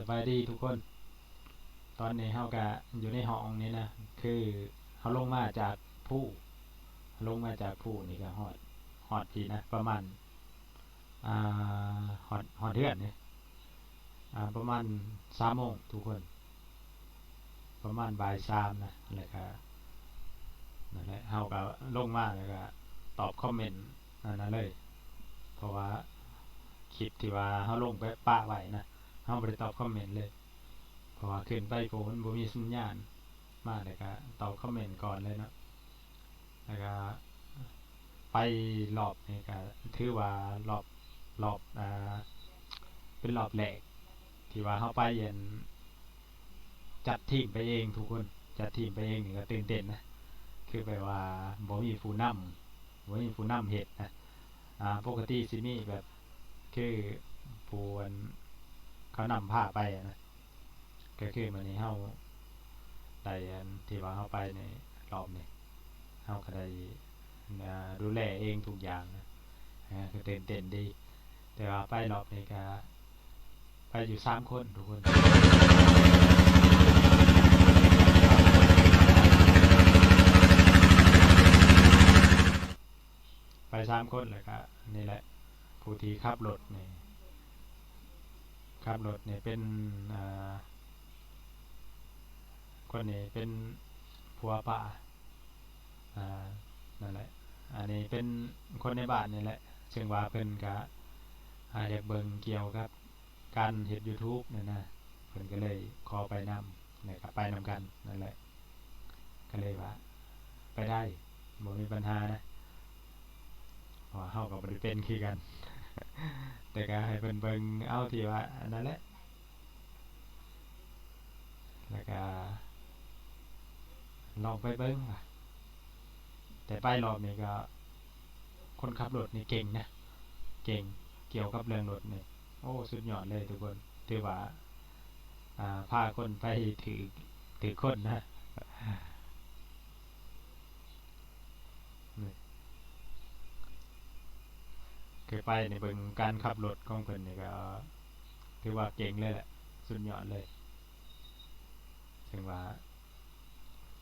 สบายดีทุกคน ตอนนี้เฮากะอยู่ในห้องนี้นะ คือเฮาลงมาจากผู้ ลงมาจากผู้นี่ก็ฮอดฮอดทีนะ ประมาณ อ่าฮอดฮอดเดือนนี่อ่า ประมาณสามโมงทุกคน ประมาณบ่ายสามนะแล้วก็นั่นแหละเฮาก็ลงมาแล้วก็ตอบคอมเมนต์นนั้นเลย เพราะว่าคลิปที่ว่าเฮาลงไปปะไว้นะ เฮาบ่ได้ตอบคอมเมนต์เลย เพราะว่าขึ้นไปโฟนบ่มีสัญญาณ มาแล้วก็ตอบคอมเมนต์ก่อนเลยเนาะแล้วก็ไปรอบนี่ก็ถือว่ารอบรอบอ่าเป็นรอบแรกที่ว่าเฮาไปเย็นจัดทีมไปเองทุกคนจัดทีมไปเองนี่ก็ตื่นเต้นนะคือไปว่าบ่มีผู้นำบ่มีผู้นำเฮ็ดนะอ่าปกติสิมีแบบคือผู้อัน เขานำผ้าไปอะนะก็คือมื้อนี้เฮาได้ที่ว่าเฮาไปในรอบนี้เฮาก็ได้ดูแลเองทุกอย่างนะอ่าก็ตื่นเต้นดี แต่ว่าไปรอบนี้ก็ไปอยู่สามคนทุกคนไปสามคนแล้วก็นี่แหละผู้ที่ขับรถนี่ ขับรถเนี่ยเป็นคนนี้เป็นผัวป่านั่นแหละ อันนี้เป็นคนในบ้านนี่แหละซึ่งว่าเพิ่นก็อาอยากเบิ่งเกี่ยวกับ การเฮ็ด YouTube นั่นนะเพิ่นก็เลยขอไปนำนะครับไปนำกันนั่นแหละ ก็เลยว่า ไปได้บ่มีปัญหานะเพราะว่าเฮาก็บ่ได้เป็นคือกัน แต่ก็ให้เพิ่นเบิ่งเอาที่ว่าอันนั้นแหละแล้วก็ลองไปเบิ่งว่าแต่ไปรอบนี้ก็ คนขับรถนี่เก่งนะ เก่งเกี่ยวกับเรื่องรถนี่โอ้ สุดยอดเลยทุกคนถือว่า อ่าพาคนไปถือถือคนนะ นี่เคยไปในเบิ่งการขับรถของเพิ่นนี่ก็ถือว่าเก่งเลยแหละสุดยอดเลย ถึงว่า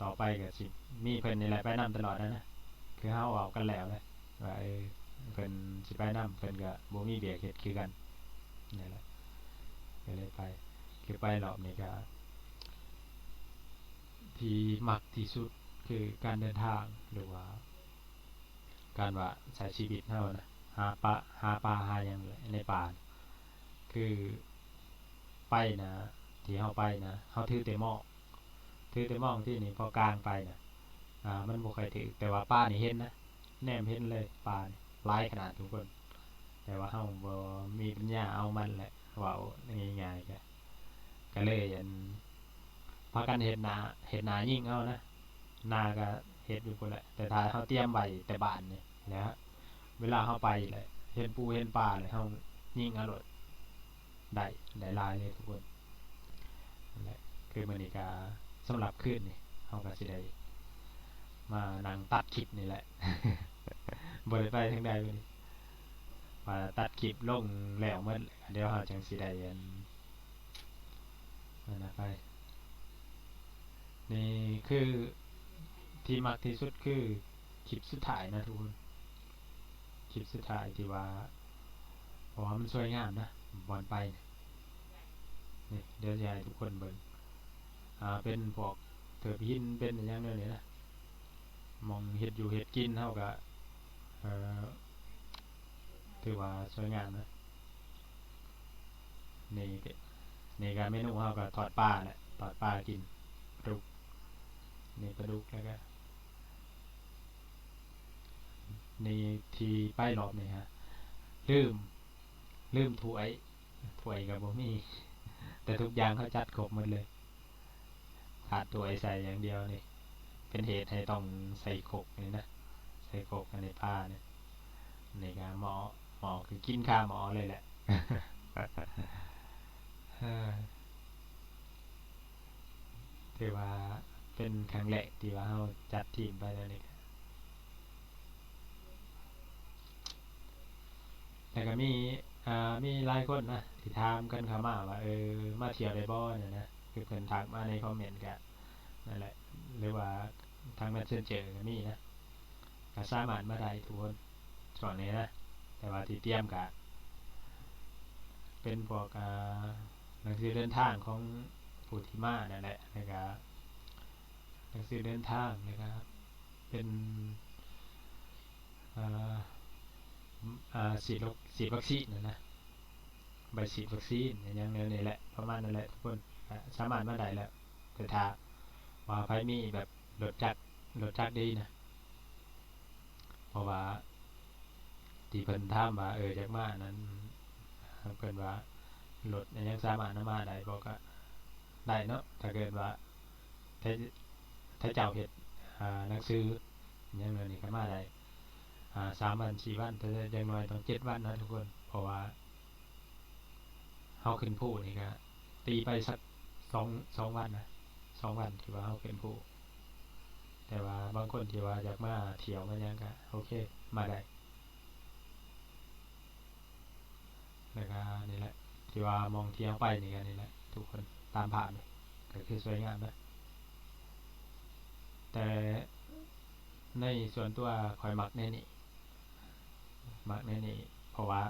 ต่อไปก็สิมีเพิ่นนี่แหละไปนำตลอดนะนะคือเฮาเอากันแล้วเลยว่าเออเพิ่นสิไปนำเพิ่นก็บ่มีเบียกเฮ็ดคือกันนี่แหละก็เลยไป คือไปรอบนี้ก็ที่มักที่สุดคือการเดินทางหรือว่า การว่าใช้ชีวิตเฮานะ หาปลาหาปลาหาหยังเลยในป่า คือไปนะที่เฮาไปนะเฮาถือแต่หม้อถือแต่หม้อที่นี่พอกลางไปนะอ่า มันบ่ค่อยถือแต่ว่าป้านี่เห็นนะแนมเห็นเลยปลานี่หลายขนาดทุกคน แต่ว่าเฮาบ่มีปัญญาเอามันแหละว้าง่ายๆก็ก็เลยอันพากันเฮ็ดนาเฮ็ดนายิ่งเอานะนาก็เฮ็ดอยู่พุ่นแหละแต่ถ้าเฮาเตรียมไว้แต่บานนี่ยนะฮะ เวลาเฮาไปแหละเห็นปูเห็นปลาเลยเฮายิ่งอารถได้ได้หลายเลยทุกคนนั่นแหละคือมื้อนี้ก็สำหรับคืนนี่เฮาก็สิได้มานั่งตัดคลิปนี่แหละบ่ได้ไปทางใดมาตัดคลิปลงแล้วหมดเดี๋ยวเฮาจังสิได้อันนั่นนะไปนี่คือที่มักที่สุดคือคลิปสุดท้ายนะทุกคน คลิปสุดท้ายที่ว่าเพราะว่ามันสวยงามนะบอลไปนี่เดี๋ยวจะให้ทุกคนเบิ่งอ่าเป็นพวกเถือบหินเป็นอย่างเนี้ยนะมองเห็ดอยู่เห็ดกินเท่ากับเอ่อถือว่าสวยงามนะนี่นี่การเมนูเท่ากับทอดปลาแหละทอดปลากินปลาดุกนี่ปลาดุกแล้วก็ ในทีป้ายรอบนี่ฮะลืมลืมถ้วยถ้วยกับบ่มี แต่ทุกอย่างเขาจัดครบหมดเลยขาดถ้วยใส่อย่างเดียวนี่เป็นเหตุให้ต้องใส่โคกนี่นะใส่โคกในผ้าเนี่ยในี่ก็หมอหมอคือกินข้าหมอเลยแหละเฮ้ยถือว่าเป็นครั้งแรกที่ว่าเราจัดทีมไปแล้วนี่ แล้วก็มีอ่ามีหลายคนนะที่ถามกันเข้ามาว่าเออมาเที่ยวได้บ่เนี่ยนะคือเพิ่นทักมาในคอมเมนต์ก็นั่นแหละหรือว่าทาง Messenger ก็มีนะก็สามารถมาได้ทุกคนช่วงนี้นะแต่ว่าที่เตรียมก็เป็นพวกอ่าหนังสือเดินทางของผู้ที่มานั่นแหละแล้วก็หนังสือเดินทางนะครับเป็นอ่า ฉีดฉีดวัคซีนนะนะใบฉีดวัคซีนอย่างนี้นี่แหละประมาณนั้นแหละทุกคนสามารถมาได้แล้วแต่ถ้าว่าไฟมีแบบรถจักรรถจักรดีนะเพราะว่าที่เพิ่นถามว่าเออจักมานั้นเพิ่นว่ารถยังสามารถนำมาได้บ่ก็ได้เนาะถ้าเกิดว่าถ้าถ้าเจ้าเฮ็ดหนังสือยังเนี้ก็มาได้ สามวันสี่วันแต่อย่างน้อยต้องเจ็ดวันนะทุกคน เพราะว่าเฮาขึ้นผู้นี่ก็ตีไปสักสองสองวันนะสองวันที่ว่าเฮาขึ้นผู้ แต่ว่าบางคนที่ว่าอยากมาเที่ยวมาหยังก็โอเค มาได้แล้วก็นี่แหละ ที่ว่ามองเที่ยวไปนี่ก็นี่แหละ ทุกคนตามภานี่ก็คือสวยงามนะแต่ในส่วนตัวคอยมักแน่นี่ มักแน่นี่เพราะว่า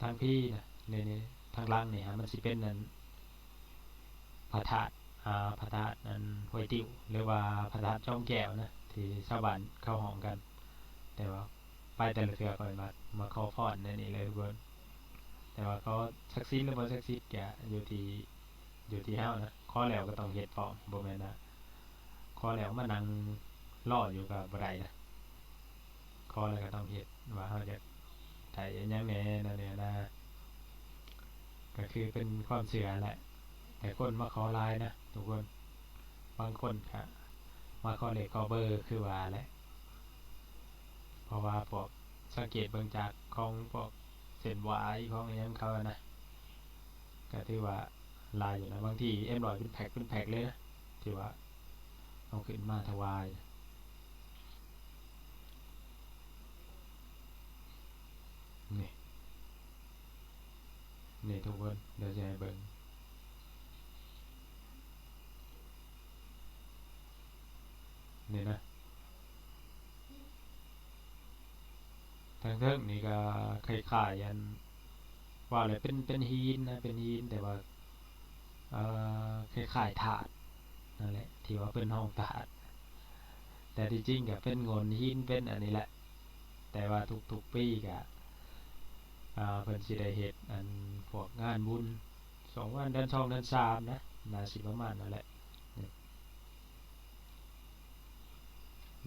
ทางพี่นะในนี้ทางล่างนี่ฮะมันสิเป็นนั้นพระธาตุอ่าพระธาตุนั้นห้วยติวหรือว่าพระธาตุช่องแก้วนะที่ชาวบ้านเข้าห้องกัน แต่ว่าไปแต่ละเทือก่อนมามาขอพรในนี่เลยทุกคนแต่ว่าเขาซักซิดหรือบ่ซักซิดแกอยู่ที่อยู่ที่เฮานะข้อแล้วก็ต้องเฮ็ดพร้อมบ่แม่นนะข้อแล้วมานั่งรออยู่กับบ่ได้นะ ขอแล้วก็ต้องเฮ็ดว่าเฮาจะไถอิหยังแหน่นั่นเนี่ยนะก็คือเป็นความเชื่อแหละ แต่คนมาขอลายนะทุกคนบางคนก็มาขอเลขขอเบอร์คือว่าแหละ เพราะว่าพวกสังเกตเบิ่งจากของพวกเส้นวายของอิหยังเขานะก็ถือว่าลายอยู่นะบางทีเอ็มรอยเป็นแพ็คเป็นแพ็คเลยนะที่ว่าเอาขึ้นมาถวาย นี่ นี่ทุกคนเดี๋ยวจะให้เบิ่งนี่นะทางเทิงนี่ก็คล้ายๆอันว่าอะไรเป็นเป็นหินนะเป็นหินแต่ว่าเอ่อคล้ายๆถาดนั่นแหละที่ว่าเป็นห้องถาด แต่ที่จริงก็เป็นโงนหินเป็นอันนี้แหละ แต่ว่าทุกๆปีก็ อ่าเพิ่นสิได้เฮ็ดอันพวกงานบุญสองวันเดือนสองเดือนสามนะน่าสิประมาณนั่นแหละนี่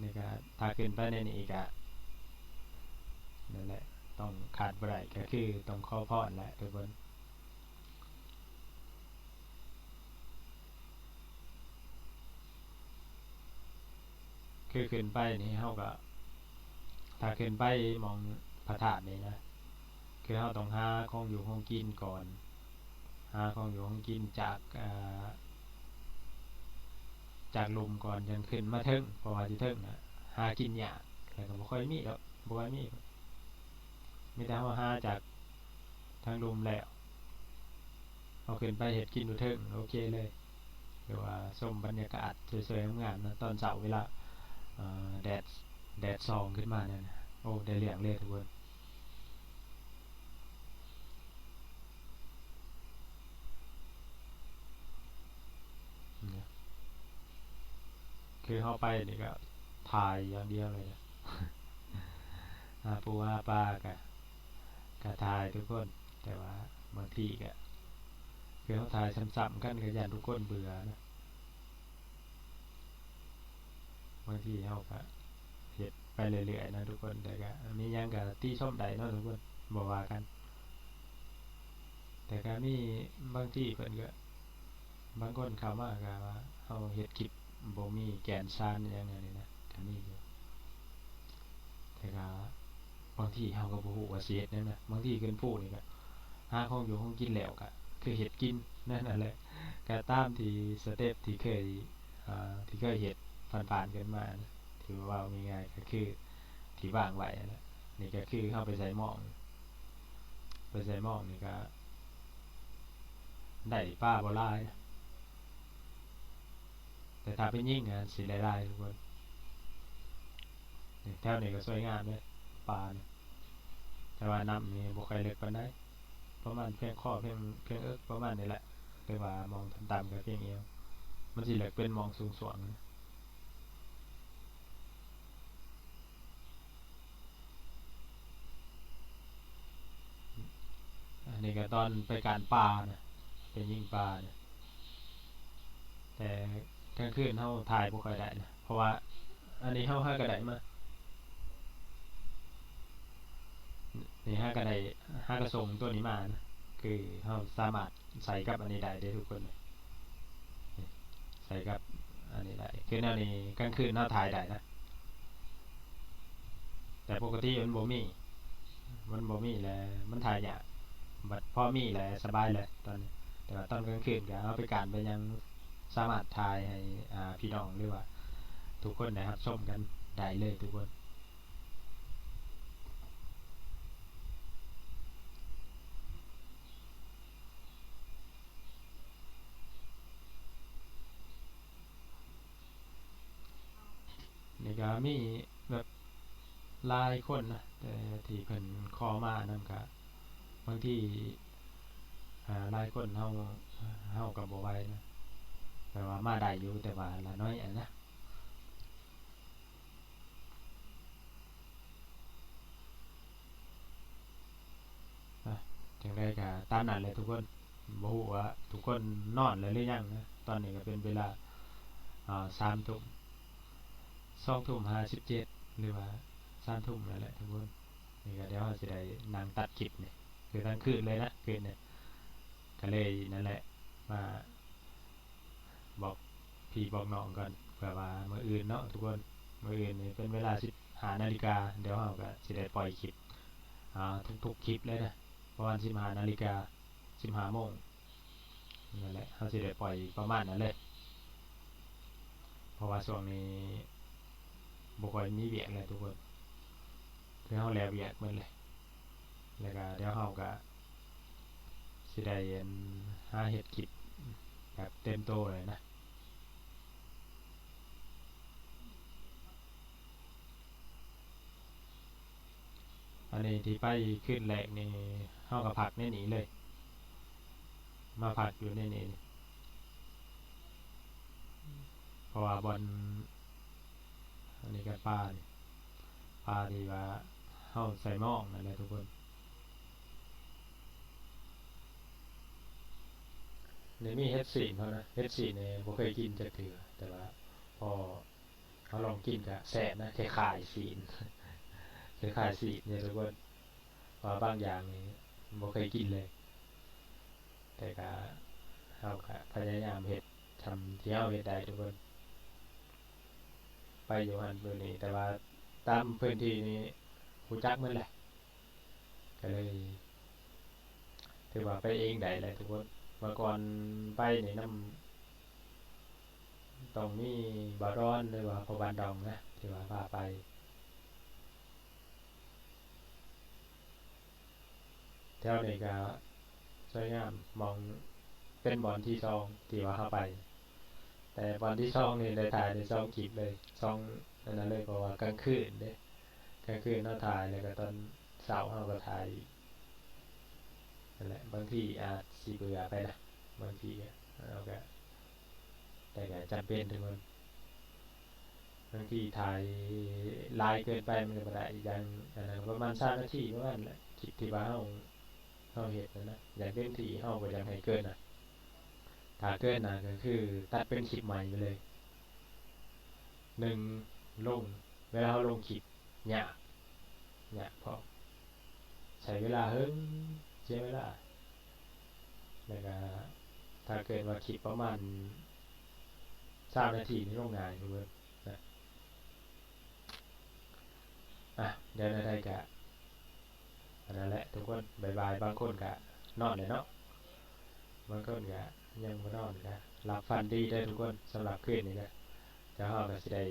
นี่ก็ถ้าขึ้นไปในนี้ก็นั่นแหละต้องขาดบ่ได้ก็คือต้องขอพรแหละทุกคนคือขึ้นไปนี่เฮาก็ถ้าขึ้นไปมองพระธาตุนี่นะ คือเราต้องหาของอยู่ของกินก่อน หาของอยู่ของกินจากาจากลมก่อนยันขึ้นมาเทิงพราะว่าที่เทิงนะหากินยากแล้วก็บ่ค่อยมีแล้วบ่ค่อยมีมีแต่ว่าหาจากทางลมแล้วเอาขึ้นไปเห็ดกินอยู่เทิงโอเคเลยหรือว่าชมบรรยากาศสวยๆงามนะตอนเช้าเวลาแดดแดดส่องขึ้นมาเนี่ยโอ้ได้เรื่องเลยทุกคน เนี่ย คือเข้าไปนี่ก็ถ่ายอย่างเดียวเลยนะหาปูหาปลากะกะถ่ายทุกคน แต่ว่าบางทีกะคือเขาถ่ายซ้ำๆกันก็ยันทุกคนเบื่อนะบางทีเขาก็เห็ดไปเรื่อยๆนะทุกคนแต่ก็มียังกะตีชมใดเนาะทุกคนบอกว่ากัน แต่ก็มีบางที่เพิ่นก็บางคนเขามาก็ว่าเฮาเฮ็ดคลิป บ่มีแกนซานอหยังอันนี้นะก็มีอยู่แต่ก็บางทีเฮาก็บ่ฮู้ว่าสิเฮ็ดแนวนะบางทีเพิ่นพูดนี่ก็หาของอยู่ของกินแล้วก็คือเฮ็ดกินนั่นน่ะแหละก็ตามที่สเต็ปที่เคยอ่าที่เคยเฮ็ดผ่านๆกันมานะถือว่าง่ายๆก็คือที่วางไว้นั่นนี่ก็คือเฮาไปใส่หม้องไปใส่หม้องนี่ก็ได้ป้าบ่หลาย ถ้าเป็นยิ่งอะสิได้หลายทุกคนนี่แถวนี้ก็สวยงามเลยปลาเนี่ยแต่ว่าน้ำนี่บ่ค่อยลึกปานใดประมาณเพียงข้อเพียงเพียงเอิกประมาณนี้แหละแต่ว่ามองต่ำๆก็เพียงเอวมันสิเหลือเป็นมองสูงสวงนะอันนี้ก็ตอนไปการปลานะไปยิงปลาเนี่ยแต่ กลางคืนเฮาถ่ายบ่ค่อยได้นะเพราะว่า อันนี้เฮาห้าก็ไดมานี่หาก็ได้หากระส่งตัวนี้มานะคือเฮาสามารถใส่กับอันนี้ได้เด้ทุกคนนี่ใส่กับอันนี้ได้คือแนวนี้กลางคืนเฮาถ่ายได้นะแต่ปกติมันบ่มี มันบ่มีแล้วมันถ่ายยากบัดพ่อมีแล้วสบายเลยตอนนี้แต่ว่าตอนกลางคืนก็เอาไปการไปยัง สามารถถ่ายให้พี่น้องหรือว่า ทุกคนนะครับชมกันได้เลยทุกคนนี่ก็มีแบบลายคนนะแต่ที่เพิ่นขอมานํก็บางทีอ่าลายคนเฮาเฮาก็บ่ไหวนะ แต่ว่ามาได้อยู่แต่ว่าละน้อยอันนะจังไดก็ตามนั้นเลยทุกคนบ่ฮู้ว่าทุกคนนอนแล้วหรือยังนะตอนนี้ก็เป็นเวลาอ่า3ทุ่มสองทุ่มห้าสิบเจ็ดหรือว่าสามทุ่มนั่นแหละทุกคนนี่ก็เดี๋ยวเราจะได้นางตัดคลิปเนี่ยคือทั้งคืนเลยนะคืนเนี่ยก็เลยนั่นแหละมา บอกพี่บอกน้องก่อนเผื่อว่าเมื่ออื่นเนาะทุกคนเมื่ออื่นนี่เป็นเวลาสิบหานาฬิกาเดี๋ยวเราก็จะได้ปล่อยคลิปอ่าทุกๆคลิปเลยนะประมาณสิบหานาฬิกาสิบหาโมงนั่นแหละเราจะได้ปล่อยประมาณนั้นเลยเพราะว่าช่วงนี้บุคคลมีเวียกเลยทุกคนคือเฮาแล้วเวียกมันเลยแล้วก็เดี๋ยวเฮาก็สิได้เรียนหาเฮ็ดกิจ แบบเต็มโตเลยนะอันนี้ที่ไปขึ้นแรกนี่เฮาก็พักในนี้เลย มาพักอยู่ในนี้นี่เพราะว่าบอลอันนี้ก็ปลาปลาที่ว่าเฮาใส่หม้อนั่นแหละทุกคน นี่มีเฮ็ดซีนเขานะเฮ็ดซีนเนี่ยบ่เคยกินจักเทื่อแต่ว่า พอเขาลองกินก็แซ่บนะคล้ายๆซีนคล้ายๆซีนเนี่ยทุกคนว่าบางอย่างนี่บ่เคยกินเลย แต่ก็เฮาก็พยายามเฮ็ดทำที่เฮาเฮ็ดได้ทุกคน ไปอยู่หันพื้นนี้แต่ว่าตามพื้นที่นี้หูจักหมันแหละก็เลยถือว่าไปเองได้เลยทุกคนเมื่อก่อนไปในน้ำต้องมีบารอนหรือว่าพอบานดองนะที่ว่าพาไปแถวนี้ก็สวยงามมองเป็นบอลที่ซองที่ว่าเข้าไป แต่บอลที่ช่องนี่ได้ถ่ายในช่องคลิปเลยช่องนั่นเลยเพราะว่ากลางคืนเด้กลางคืนเราถ่ายแล้วก็ตอนเสาร์เราก็ถ่าย นั่นแหละบางทีอาจสีเบื่อไปนะบางทีเราก็แต่ก็จำเป็นทุกคนบางทีถ่ายลายเกินไปมันก็บ่ได้อย่างอันประมาณ3นาทีประมาณนั้นแหละคลิปที่ว่าเฮาเฮาเฮ็ดนะนะอย่างเต็มที่เฮาบ่อยากให้เกินน่ะถ้าเกินนะก็คือ ตัดเป็นคลิปใหม่ไปเลยหนึ่งลงเวลาเราลงคลิปเนี่ยเนี่ยพอใช้เวลาเฮิ่ง ใช้เวลาแล้วก็ถ้าเกิดว่าคลิปประมาณสามนาทีนี่ลงงายทุกคนนะอะเดี๋ยวได้กะอันนั้นแหละทุกคนบายบายบางคนกะ นอนเลยเนาะบางคนกะ ยังบ่นอนนะหลับฝันดีได้ทุกคนสำหรับคืนนี้นะเดี๋ยวเฮาก็สิได้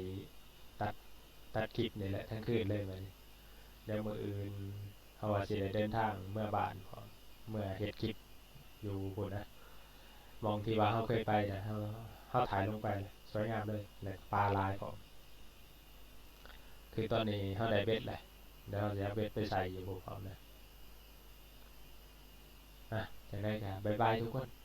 ตัดตัดคลิปนี่แหละทั้งคืนเลยบันเดี๋ยวมืออื่น เฮาว่าสิได้เดินทางเมื่อบานเมื่อเฮ็ดคลิปอยู่พุ่นนะมองที่ว่าเฮาเคยไปนะเฮาเฮาถ่ายลงไปสวยงามเลยและปลาลายของคือตอนนี้เฮาได้เบ็ดแหละเดี๋ยวเราจะเบ็ดไปใส่อยู่พวกพร้อมนะอะจังได๋ก็บ๊ายบายทุกคน